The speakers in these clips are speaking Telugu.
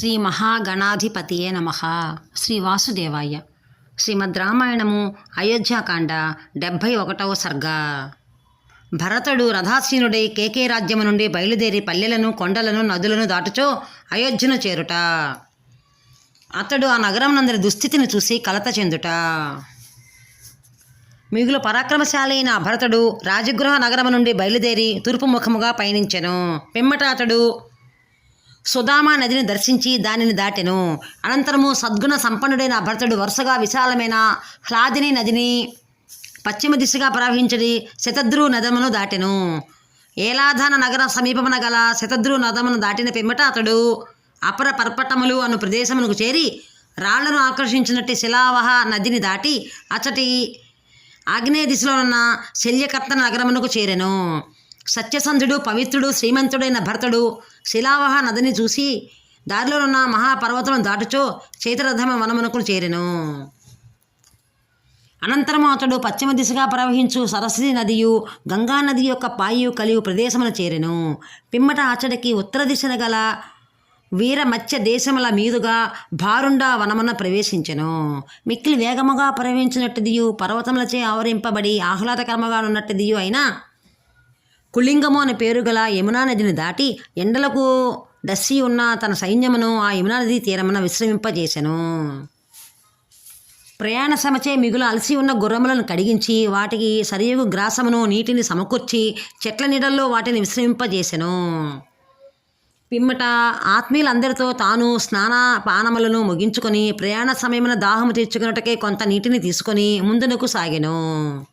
శ్రీ మహాగణాధిపతియే నమ. శ్రీ వాసుదేవాయ. శ్రీమద్ రామాయణము అయోధ్యాకాండ డెబ్భై ఒకటవ సర్గ. భరతుడు రథాసీనుడై కేకే రాజ్యము నుండి బయలుదేరి పల్లెలను కొండలను నదులను దాటుచో అయోధ్యను చేరుట. అతడు ఆ నగరం నందరి దుస్థితిని చూసి కలత చెందుట. మిగులు పరాక్రమశాలైన అయిన భరతుడు రాజగృహ నగరము నుండి బయలుదేరి తూర్పు ముఖముగా పయనించెను. పిమ్మట అతడు సుధామా నదిని దర్శించి దానిని దాటెను. అనంతరము సద్గుణ సంపన్నుడైన భరతుడు వరుసగా విశాలమైన హ్లాదిని నదిని పశ్చిమ దిశగా ప్రవహించడి శతద్రు నదమును దాటెను. ఏలాధాన నగర సమీపమున గల శతద్రు నదమును దాటిన పిమ్మట అతడు అపర పర్పటములు అను ప్రదేశమునకు చేరి రాళ్ళను ఆకర్షించినట్టు శిలావహ నదిని దాటి అచ్చటి ఆగ్నేయ దిశలో ఉన్న శల్యకర్తన నగరమునకు చేరెను. సత్యసంధుడు పవిత్రుడు శ్రీమంతుడైన భర్తడు శిలావహ నదిని చూసి దారిలో ఉన్న దాటుచో చైతరథమ వనమునకు చేరెను. అనంతరము అతడు పశ్చిమ దిశగా ప్రవహించు సరస్వతి నదియు గంగా నది యొక్క పాయు కలియు ప్రదేశమున చేరెను. పిమ్మట అతడికి ఉత్తర దిశన గల వీరమత్స్య దేశముల మీదుగా భారుండా వనమున ప్రవేశించెను. మిక్కిలి వేగముగా ప్రవహించినట్టుదియు పర్వతములచే ఆవరింపబడి ఆహ్లాదకరముగా ఉన్నట్టుదియు అయినా కుళింగము అనే పేరు గల యమునా నదిని దాటి ఎండలకు డస్సి ఉన్న తన సైన్యమును ఆ యమునా నది తీరమున విశ్రమింపజేసెను. ప్రయాణ సమచే మిగులు అలసి ఉన్న గుర్రములను కడిగించి వాటికి సరియగు గ్రాసమును నీటిని సమకూర్చి చెట్ల నీడల్లో వాటిని విశ్రమింపజేసెను. పిమ్మట ఆత్మీయులందరితో తాను స్నాన పానములను ముగించుకొని ప్రయాణ సమయమున దాహము తీర్చుకున్నటకే కొంత నీటిని తీసుకొని ముందునకు సాగెను.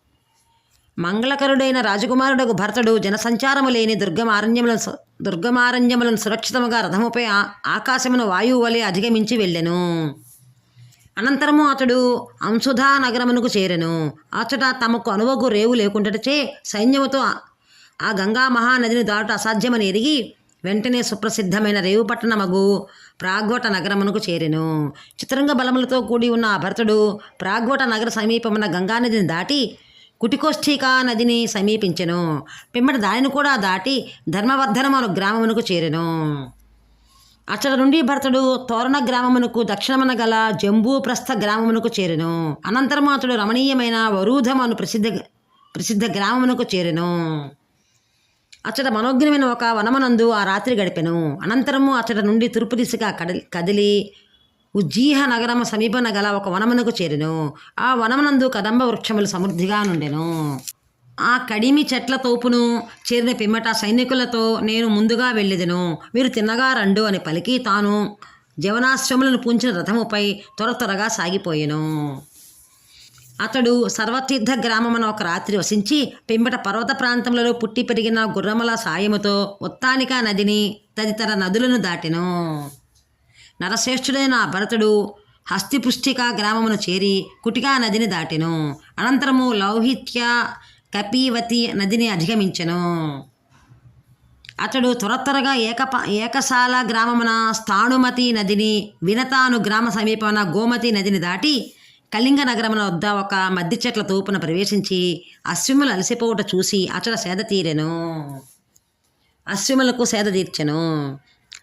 మంగళకరుడైన రాజకుమారుడకు భరతుడు జనసంచారము లేని దుర్గమారణ్యములను దుర్గమారణ్యములను సురక్షితముగా రథముపై ఆకాశమును వాయువు వలె అధిగమించి వెళ్ళెను. అనంతరము అతడు అంశుధా నగరమునకు చేరెను. అతడ తమకు అనువగు రేవు లేకుండాచే సైన్యముతో ఆ- గంగా మహానదిని దాటు అసాధ్యమని ఎరిగి వెంటనే సుప్రసిద్ధమైన రేవుపట్టణమగు ప్రాగ్వట నగరమునకు చేరెను. చిత్రంగ బలములతో కూడి ఉన్న ఆ భరతుడు ప్రాగ్వట నగర సమీపమున గంగానదిని దాటి కుటికోష్ఠికా నదిని సమీపించెను. పిమ్మట దానిని కూడా దాటి ధర్మవర్ధనం అను గ్రామమునకు చేరెను. అచ్చట నుండి భరతుడు తోరణ గ్రామమునకు దక్షిణమున గల జంబూప్రస్థ గ్రామమునకు చేరెను. అనంతరము అతడు రమణీయమైన వరూధం అను ప్రసిద్ధ ప్రసిద్ధ గ్రామమునకు చేరెను. అచ్చట మనోజ్ఞమైన ఒక వనమనందు ఆ రాత్రి గడిపెను. అనంతరము అచ్చట నుండి తూర్పు దిశగా కదలి కదిలి ఉజ్జీహ నగరము సమీపన గల ఒక వనమునకు చేరెను. ఆ వనమునందు కదంబ వృక్షములు సమృద్ధిగా నుండెను. ఆ కడిమి చెట్ల తోపును చేరిన పిమ్మట సైనికులతో నేను ముందుగా వెళ్ళేదను. మీరు తిన్నగా రండు అని పలికి తాను జవనాశ్రములను పూంచిన రథముపై త్వర త్వరగా సాగిపోయెను. అతడు సర్వతీర్థ గ్రామమున ఒక రాత్రి వసించి పిమ్మట పర్వత ప్రాంతంలో పుట్టి పెరిగిన గుర్రముల సాయముతో ఉత్తానికా నదిని తదితర నదులను దాటెను. నరశ్రేష్ఠుడైన భరతుడు. హస్తిపుష్టిక గ్రామమును చేరి కుటికా నదిని దాటెను. అనంతరము లౌహిత్య కపీవతి నదిని అధిగమించెను. అతడు త్వర త్వరగా ఏకప ఏకశాల గ్రామమున స్థాణుమతి నదిని వినతాను గ్రామ సమీపమున గోమతి నదిని దాటి కళింగ నగరమున వద్ద ఒక మద్ది చెట్ల తోపున ప్రవేశించి అశ్విములు అలసిపోవుట చూసి అచట సేద తీరెను. అశ్విములకు సేద తీర్చెను.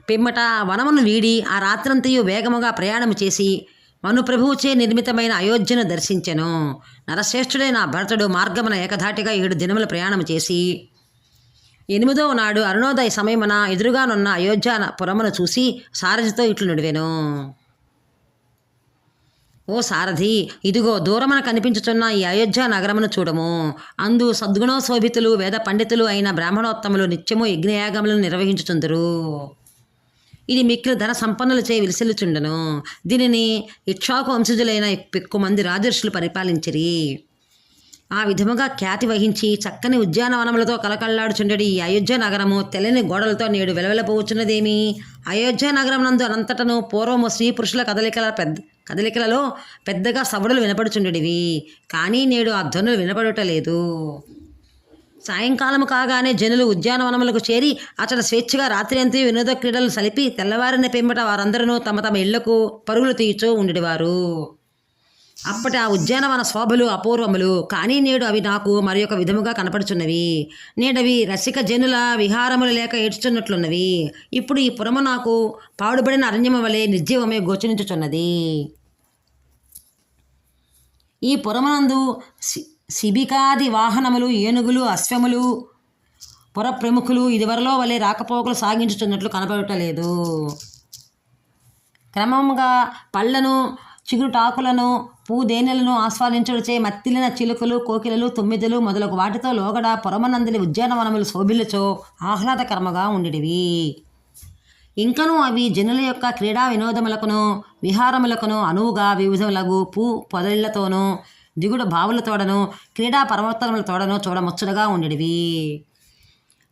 పిమ్మట వనమును వీడి ఆ రాత్రంతయు వేగముగా ప్రయాణము చేసి మనుప్రభువుచే నిర్మితమైన అయోధ్యను దర్శించెను. నరశ్రేష్ఠుడైన భరతుడు మార్గమున ఏకధాటిగా ఏడు దినముల ప్రయాణం చేసి ఎనిమిదవ నాడు అరుణోదయ సమయమున ఎదురుగానున్న అయోధ్య పురమును చూసి సారథితో ఇట్లు నడివెను. ఓ సారథి ఇదిగో దూరమున కనిపించుచున్న ఈ అయోధ్య నగరమును చూడము. అందు సద్గుణోశోభితులు వేద పండితులు అయిన బ్రాహ్మణోత్తములు నిత్యము యజ్ఞయాగములను నిర్వహించుచుందరు. ఇది మిక్కిలి ధన సంపన్నులచే విలసిల్లుచుండను దీనిని ఇక్షాకు వంశజులైన ఎక్కువ మంది రాజర్షులు పరిపాలించిరి. ఆ విధముగా ఖ్యాతి వహించి చక్కని ఉద్యానవనములతో కలకల్లాడుచుండడి ఈ అయోధ్య నగరము తెల్లని గోడలతో నేడు వెలవెలపోవచ్చున్నదేమి అయోధ్య నగరం నందు అనంతటను పూర్వము స్త్రీ పురుషుల కదలికల పెద్ద కదలికలలో పెద్దగా సవడులు వినపడుచుండడివి. కానీ నేడు ఆ ధ్వనులు వినపడటలేదు సాయంకాలము కాగానే జనులు ఉద్యానవనములకు చేరి అతడ స్వేచ్ఛగా రాత్రి అంతా వినోద క్రీడలు సలిపి తెల్లవారిన పెంబట వారందరూ తమ తమ ఇళ్ళకు పరుగులు తీయచూ ఉండేవారు అప్పటి ఆ ఉద్యానవన శోభలు అపూర్వములు. కానీ నేడు అవి నాకు మరి ఒక విధముగా కనపడుచున్నవి. నేడవి రసిక జనుల విహారములు లేక ఏడ్చుచున్నట్లున్నవి. ఇప్పుడు ఈ పురము నాకు పాడుబడిన అరణ్యము వలె నిర్జీవమే గోచరించుచున్నది. ఈ పురమునందు శిబికాది వాహనములు ఏనుగులు అశ్వములు పుర ప్రముఖులు ఇదివరలో వలె రాకపోకలు సాగించుతున్నట్లు కనబడటలేదు క్రమంగా పళ్ళను చిగురుటాకులను పూదేనెలను ఆస్వాదించుటచే మత్తిలిన చిలుకలు కోకిలలు తొమ్మిదలు మొదలగు వాటితో లోగడ పొరమనందిని ఉద్యానవనములు శోభిల్లుచో ఆహ్లాదకరముగా ఉండేటివి ఇంకనూ అవి జనుల యొక్క క్రీడా వినోదములకును విహారములకును అనువుగా వివిధములగు పూ పొదళ్ళతోనూ దిగుడు బావులతోడను క్రీడా పర్వతముల తోడను చూడముచ్చటగా ఉండేవి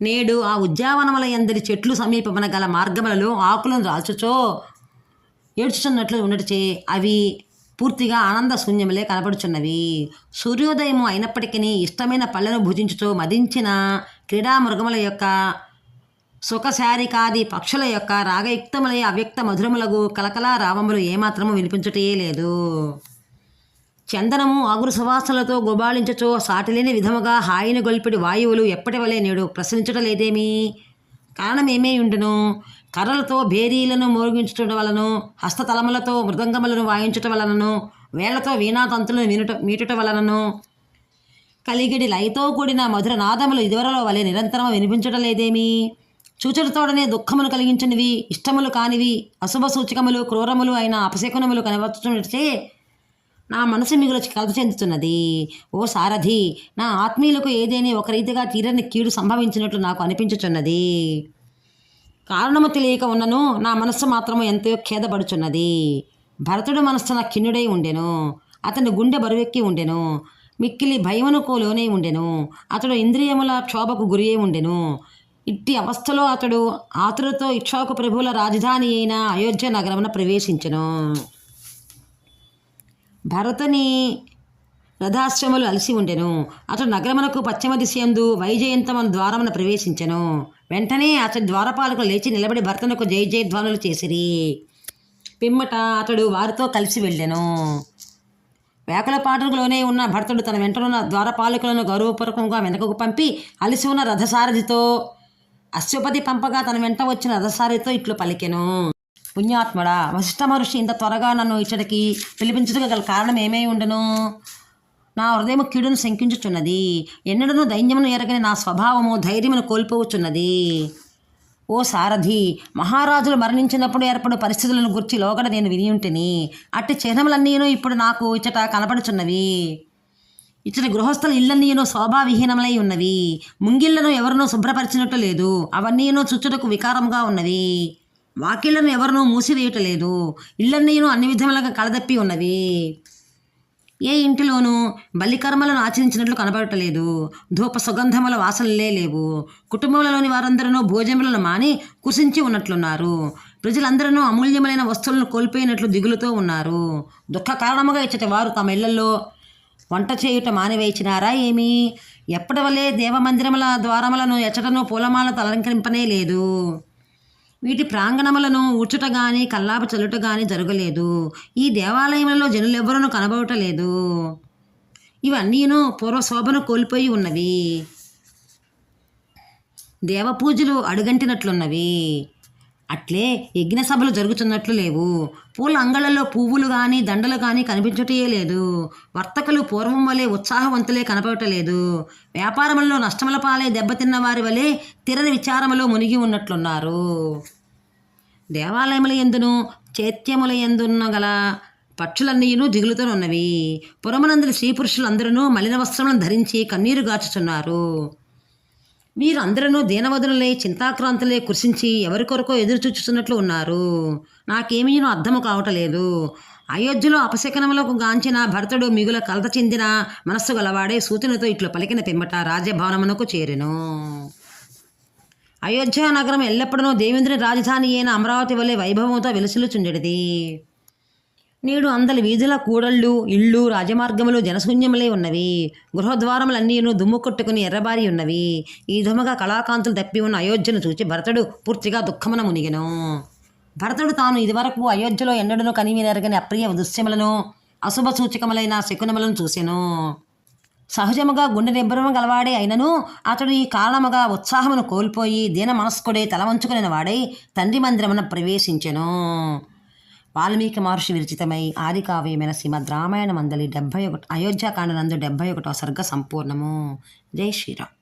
నేడు ఆ ఉద్యావనముల ఎందరి చెట్లు సమీపమున గల మార్గములలో ఆకులను రాల్చుచో ఏడ్చుచున్నట్లు ఉండటచే అవి పూర్తిగా ఆనంద శూన్యములే కనపడుచున్నవి. సూర్యోదయము అయినప్పటికీ ఇష్టమైన పళ్ళను భుజించుతూ మదించిన క్రీడా మృగముల యొక్క సుఖశారికాది పక్షుల యొక్క రాగయుక్తములై అవ్యక్త మధురములకు కలకలా రావములు ఏమాత్రము వినిపించుటే లేదు. చందనము ఆగురు సువాసనలతో గుబాళించచో సాటిలేని విధముగా హాయిని గొల్పిడి వాయువులు ఎప్పటివలే నేడు ప్రశ్నించటలేదేమీ కారణమేమీ ఉండును? కర్రలతో భేరీలను మోగించటం వలను హస్తతలములతో మృదంగములను వాయించుట వలనను వేళ్ళతో వీణాతంతులను వినుట మీటుట వలనను? కలిగిడి లయతో కూడిన మధుర నాదములు ఇదివరలో వలె నిరంతరం వినిపించటలేదేమీ? చూచుటతోడనే దుఃఖమును కలిగించినవి ఇష్టములు కానివి అశుభ సూచకములు క్రూరములు అయిన అపశకునములు కనబడుచున్నట్టే నా మనసు మిగులు కలత చెందుతున్నది. ఓ సారథి నా ఆత్మీయులకు ఏదేని ఒక రీతిగా తీరని కీడు సంభవించినట్లు నాకు అనిపించుచున్నది. కారణము తెలియక ఉన్నను నా మనస్సు మాత్రము ఎంతో ఖేదపడుచున్నది. భరతుడు మనస్సున కిన్నుడై ఉండెను అతని గుండె బరువెక్కి ఉండెను మిక్కిలి భయమునకు లోనై ఉండెను అతడు ఇంద్రియముల క్షోభకు గురి అయి ఉండెను. ఇట్టి అవస్థలో అతడు ఆతురతో ఇక్షాకు ప్రభువుల రాజధాని అయిన అయోధ్య నగరమున ప్రవేశించెను. భరతుని రథాశ్రములు అలసి ఉండెను. అతడు నగరమునకు పశ్చిమ దిశయందు వైజయంతమను ద్వారమున ప్రవేశించెను. వెంటనే అతడి ద్వారపాలకు లేచి నిలబడి భర్తనకు జయ జయధ్వానులు చేసిరి. పిమ్మట అతడు వారితో కలిసి వెళ్ళెను. వేకల పాటలోనే ఉన్న భర్తడు తన వెంటనున్న ద్వారపాలకులను గౌరవపూర్వకంగా వెనకకు పంపి అలిసి ఉన్న రథసారథితో అశ్వపతి పంపగా తన వెంట వచ్చిన రథసారథితో ఇట్లు పలికెను. పుణ్యాత్ముడా. వశిష్ఠ మహర్షి ఇంత త్వరగా నన్ను ఇచ్చటికి పిలిపించడానికి గల కారణం ఏమై ఉండను? నా హృదయము కీడును శంకించుచున్నది. ఎన్నడను దైన్యమును ఎరగని నా స్వభావము ధైర్యమును కోల్పోవచ్చున్నది ఓ సారథి మహారాజులు మరణించినప్పుడు ఏర్పడు పరిస్థితులను గుర్చి లోగడ నేను వినియుంటిని. అట్టి చిహ్నములన్నీను ఇప్పుడు నాకు ఇచ్చట కనపడుచున్నవి ఇచ్చటి గృహస్థుల ఇళ్ళన్నీను శోభావిహీనములై ఉన్నవి. ముంగిళ్ళను ఎవరినో శుభ్రపరిచినట్టు లేదు. అవన్నీనో చుచ్చుటకు వికారముగా ఉన్నవి. వాకిళ్ళను ఎవరినో మూసివేయటలేదు. ఇళ్ళన్నీను అన్ని విధములుగా కలదప్పి ఉన్నవి. ఏ ఇంటిలోనూ బలికర్మలను ఆచరించినట్లు కనబడటలేదు. ధూప సుగంధముల వాసనలే లేవు. కుటుంబంలోని వారందరూ భోజనములను మాని కుసించి ఉన్నట్లున్నారు. ప్రజలందరూ అమూల్యమైన వస్తువులను కోల్పోయినట్లు దిగులుతో ఉన్నారు. దుఃఖ కారణముగా ఇచ్చటి వారు తమ ఇళ్ళలో వంట చేయుట మానివేచినారా ఏమి? ఎప్పటి వలె దేవమందిరముల ద్వారములను ఎచ్చటను పూలమాలతో అలంకరింపనే లేదు. వీటి ప్రాంగణములను ఊడ్చుట గాని కల్లాప చల్లుట గాని జరగలేదు. ఈ దేవాలయములలో జనులెవ్వరూ కనబడటలేదు. ఇవన్నీను పూర్వశోభను కోల్పోయి ఉన్నవి. దేవపూజలు అడుగంటినట్లున్నవి. అట్లే యజ్ఞ సభలు జరుగుతున్నట్లు లేవు. పూల అంగళ్ళలో పువ్వులు కానీ దండలు కానీ కనిపించటే లేదు. వర్తకులు పూర్వం వలె ఉత్సాహవంతులే కనపడటలేదు. వ్యాపారములలో నష్టముల పాలే దెబ్బతిన్న వారి వలె తిరని విచారములో మునిగి ఉన్నట్లున్నారు. దేవాలయముల ఎందును చైత్యముల ఎందున్న గల పక్షులన్నీను దిగులుతో ఉన్నవి పురమునందరి స్త్రీ పురుషులందరూ మలిన వస్త్రములను ధరించి కన్నీరు గాచుచున్నారు. వీరందరూ దీనవదులే చింతాక్రాంతులే కృషించి ఎవరి ఎదురుచూచుతున్నట్లు ఉన్నారు. నాకేమీనూ అర్థము కావటలేదు. అయోధ్యలో అపశకనములకు గాంచిన భరతుడు మిగుల కలత చెందిన మనస్సు గలవాడే సూచనతో ఇట్లు పలికిన పిమ్మట రాజభవనమునకు చేరెను. అయోధ్య నగరం ఎల్లప్పుడూ దేవేంద్రుని రాజధాని అయిన అమరావతి వలె వైభవంతో వెలుసులుచుండెడిది నేడు అందరి వీధుల కూడళ్ళు ఇళ్ళు రాజమార్గములు జనశూన్యములై ఉన్నవి. గృహద్వారములన్నీను దుమ్ము కొట్టుకుని ఎర్రబారి ఉన్నవి. ఈ దుమగా కళాకాంతులు తప్పి ఉన్న అయోధ్యను చూచి భరతుడు పూర్తిగా దుఃఖమున మునిగెను. భరతుడు తాను ఇదివరకు అయోధ్యలో ఎన్నడను కనివినెరగని అప్రియ దృశ్యములను అశుభ సూచకములైన శకునములను చూసెను. సహజముగా గుండె నిబ్బరము గలవాడే అయినను అతడు ఈ కారణముగా ఉత్సాహమును కోల్పోయి దీన మనస్కుడే తల వంచుకునే వాడై తండ్రి మందిరమున ప్రవేశించెను. వాల్మీకి మహర్షి విరచితమై ఆదికావ్యమైన శ్రీమద్ రామాయణ మందలి డెబ్భై ఒకటి అయోధ్యాకాండ నందు డెబ్భై ఒకటో సర్గ సంపూర్ణము జై శ్రీరామ్.